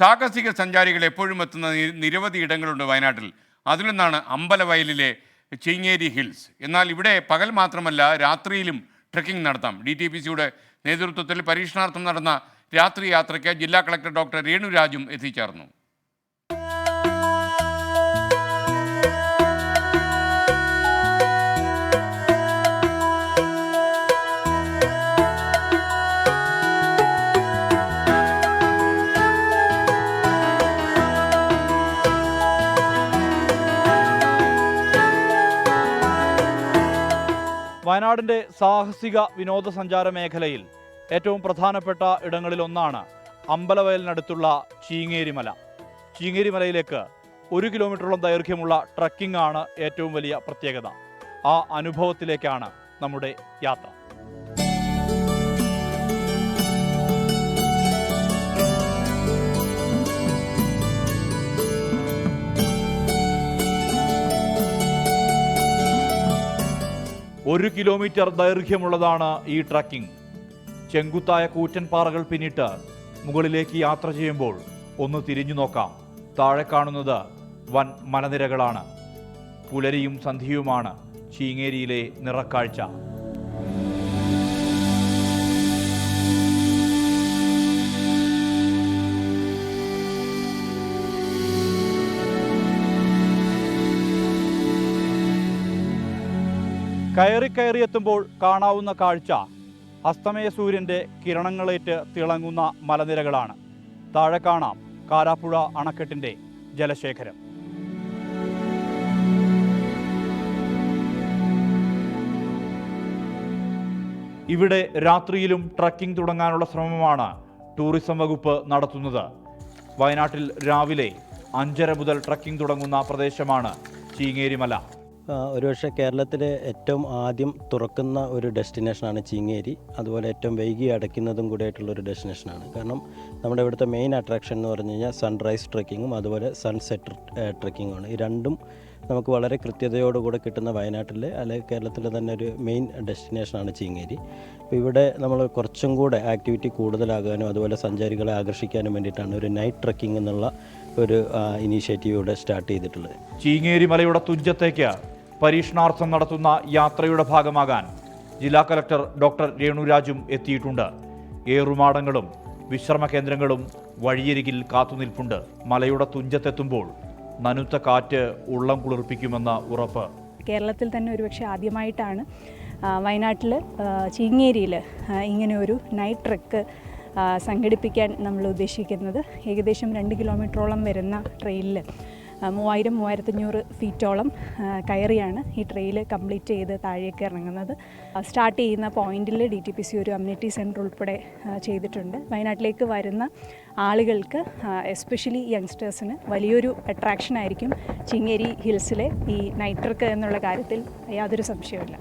സാഹസിക സഞ്ചാരികൾ എപ്പോഴും എത്തുന്ന നിരവധി ഇടങ്ങളുണ്ട് വയനാട്ടിൽ. അതിലൊന്നാണ് അമ്പലവയലിലെ ചിങ്ങേരി ഹിൽസ്. എന്നാൽ ഇവിടെ പകൽ മാത്രമല്ല രാത്രിയിലും ട്രക്കിംഗ് നടത്താം. ഡി ടി പി സിയുടെ നേതൃത്വത്തിൽ പരീക്ഷണാർത്ഥം നടന്ന രാത്രി യാത്രയ്ക്ക് ജില്ലാ കളക്ടർ ഡോക്ടർ രേണുരാജും എത്തിച്ചേർന്നു. വയനാടിന്റെ സാഹസിക വിനോദസഞ്ചാര മേഖലയിൽ ഏറ്റവും പ്രധാനപ്പെട്ട ഇടങ്ങളിലൊന്നാണ് അമ്പലവയലിനടുത്തുള്ള ചീങ്ങേരിമല. ചീങ്ങേരിമലയിലേക്ക് ഒരു കിലോമീറ്ററോളം ദൈർഘ്യമുള്ള ട്രക്കിംഗ് ആണ് ഏറ്റവും വലിയ പ്രത്യേകത. ആ അനുഭവത്തിലേക്കാണ് നമ്മുടെ യാത്ര. ഒരു കിലോമീറ്റർ ദൈർഘ്യമുള്ളതാണ് ഈ ട്രക്കിംഗ്. ചെങ്കുത്തായ കൂറ്റൻ പാറകൾ പിന്നിട്ട് മുകളിലേക്ക് യാത്ര ചെയ്യുമ്പോൾ ഒന്ന് തിരിഞ്ഞു നോക്കാം. താഴെ കാണുന്നത് വൻ മലനിരകളാണ്. പുലരിയും സന്ധിയുമാണ് ചീങ്ങേരിയിലെ നിറക്കാഴ്ച. കയറി കയറി എത്തുമ്പോൾ കാണാവുന്ന കാഴ്ച അസ്തമയ സൂര്യന്റെ കിരണങ്ങളേറ്റ് തിളങ്ങുന്ന മലനിരകളാണ്. താഴെ കാണാം കാരാപ്പുഴ അണക്കെട്ടിന്റെ ജലശേഖരം. ഇവിടെ രാത്രിയിലും ട്രക്കിംഗ് തുടങ്ങാനുള്ള ശ്രമമാണ് ടൂറിസം വകുപ്പ് നടത്തുന്നത്. വയനാട്ടിൽ രാവിലെ അഞ്ചര മുതൽ ട്രക്കിംഗ് തുടങ്ങുന്ന പ്രദേശമാണ് ചീങ്ങേരിമല. ഒരുപക്ഷെ കേരളത്തിലെ ഏറ്റവും ആദ്യം തുറക്കുന്ന ഒരു ഡെസ്റ്റിനേഷനാണ് ചിങ്ങേരി. അതുപോലെ ഏറ്റവും വൈകി അടയ്ക്കുന്നതും കൂടെ ആയിട്ടുള്ള ഒരു ഡെസ്റ്റിനേഷനാണ്. കാരണം നമ്മുടെ ഇവിടുത്തെ മെയിൻ അട്രാക്ഷൻ എന്ന് പറഞ്ഞു കഴിഞ്ഞാൽ സൺറൈസ് ട്രെക്കിങ്ങും അതുപോലെ സൺസെറ്റ് ട്രെക്കിങ്ങുമാണ്. ഈ രണ്ടും നമുക്ക് വളരെ കൃത്യതയോടുകൂടെ കിട്ടുന്ന വയനാട്ടിലെ അല്ലെങ്കിൽ കേരളത്തിലെ തന്നെ ഒരു മെയിൻ ഡെസ്റ്റിനേഷനാണ് ചിങ്ങേരി. അപ്പോൾ ഇവിടെ നമ്മൾ കുറച്ചും കൂടെ ആക്ടിവിറ്റി കൂടുതലാകാനും അതുപോലെ സഞ്ചാരികളെ ആകർഷിക്കാനും വേണ്ടിയിട്ടാണ് ഒരു നൈറ്റ് ട്രക്കിംഗ് എന്നുള്ള ഒരു ഇനീഷ്യേറ്റീവ് ഇവിടെ സ്റ്റാർട്ട് ചെയ്തിട്ടുള്ളത്. ചീങ്ങേരി മലയുടെ തുഞ്ചത്തേക്ക്. പരീക്ഷണാർത്ഥം നടത്തുന്ന യാത്രയുടെ ഭാഗമാകാൻ ജില്ലാ കലക്ടർ ഡോക്ടർ രേണുരാജും എത്തിയിട്ടുണ്ട്. ഏറുമാടങ്ങളും വിശ്രമ കേന്ദ്രങ്ങളും വഴിയരികിൽ കാത്തുനിൽപ്പുണ്ട്. മലയുടെ തുഞ്ചത്തെത്തുമ്പോൾ നനുത്ത കാറ്റ് ഉള്ളം കുളിർപ്പിക്കുമെന്ന ഉറപ്പ്. കേരളത്തിൽ തന്നെ ഒരുപക്ഷെ ആദ്യമായിട്ടാണ് വയനാട്ടിൽ ചീങ്ങേരിയിൽ ഇങ്ങനെ ഒരു നൈറ്റ് ട്രക്ക് സംഘടിപ്പിക്കാൻ നമ്മൾ ഉദ്ദേശിക്കുന്നത്. ഏകദേശം രണ്ട് കിലോമീറ്ററോളം വരുന്ന ട്രെയിനിൽ മൂവായിരം മൂവായിരത്തഞ്ഞൂറ് ഫീറ്റോളം കയറിയാണ് ഈ ട്രെയിൽ കംപ്ലീറ്റ് ചെയ്ത് താഴേക്ക് ഇറങ്ങുന്നത്. സ്റ്റാർട്ട് ചെയ്യുന്ന പോയിന്റിൽ ഡി ടി പി സി ഒരു കമ്മ്യൂണിറ്റി സെന്റർ ഉൾപ്പെടെ ചെയ്തിട്ടുണ്ട്. വയനാട്ടിലേക്ക് വരുന്ന ആളുകൾക്ക് എസ്പെഷ്യലി യങ്സ്റ്റേഴ്സിന് വലിയൊരു അട്രാക്ഷൻ ആയിരിക്കും ചിങ്ങേരി ഹിൽസിലെ ഈ നൈറ്റ് ട്രക്ക് എന്നുള്ള കാര്യത്തിൽ യാതൊരു സംശയവുമില്ല.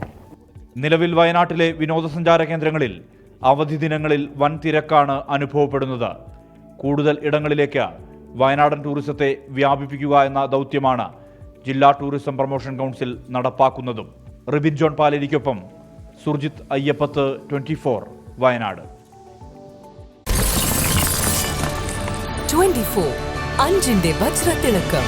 നിലവിൽ വയനാട്ടിലെ വിനോദസഞ്ചാര കേന്ദ്രങ്ങളിൽ അവധി ദിനങ്ങളിൽ വൻ തിരക്കാണ് അനുഭവപ്പെടുന്നത്. കൂടുതൽ ഇടങ്ങളിലേക്ക് വയനാടൻ ടൂറിസത്തെ വ്യാപിപ്പിക്കുക എന്ന ദൗത്യമാണ് ജില്ലാ ടൂറിസം പ്രൊമോഷൻ കൗൺസിൽ നടപ്പാക്കുന്നതും. റിബിൻ ജോൺ പാലേരിക്കൊപ്പം സുർജിത്ത് അയ്യപ്പത്ത് ട്വന്റി ഫോർ വയനാട്. 24 അഞ്ചിന്റെ വജ്രത്തിളക്കം.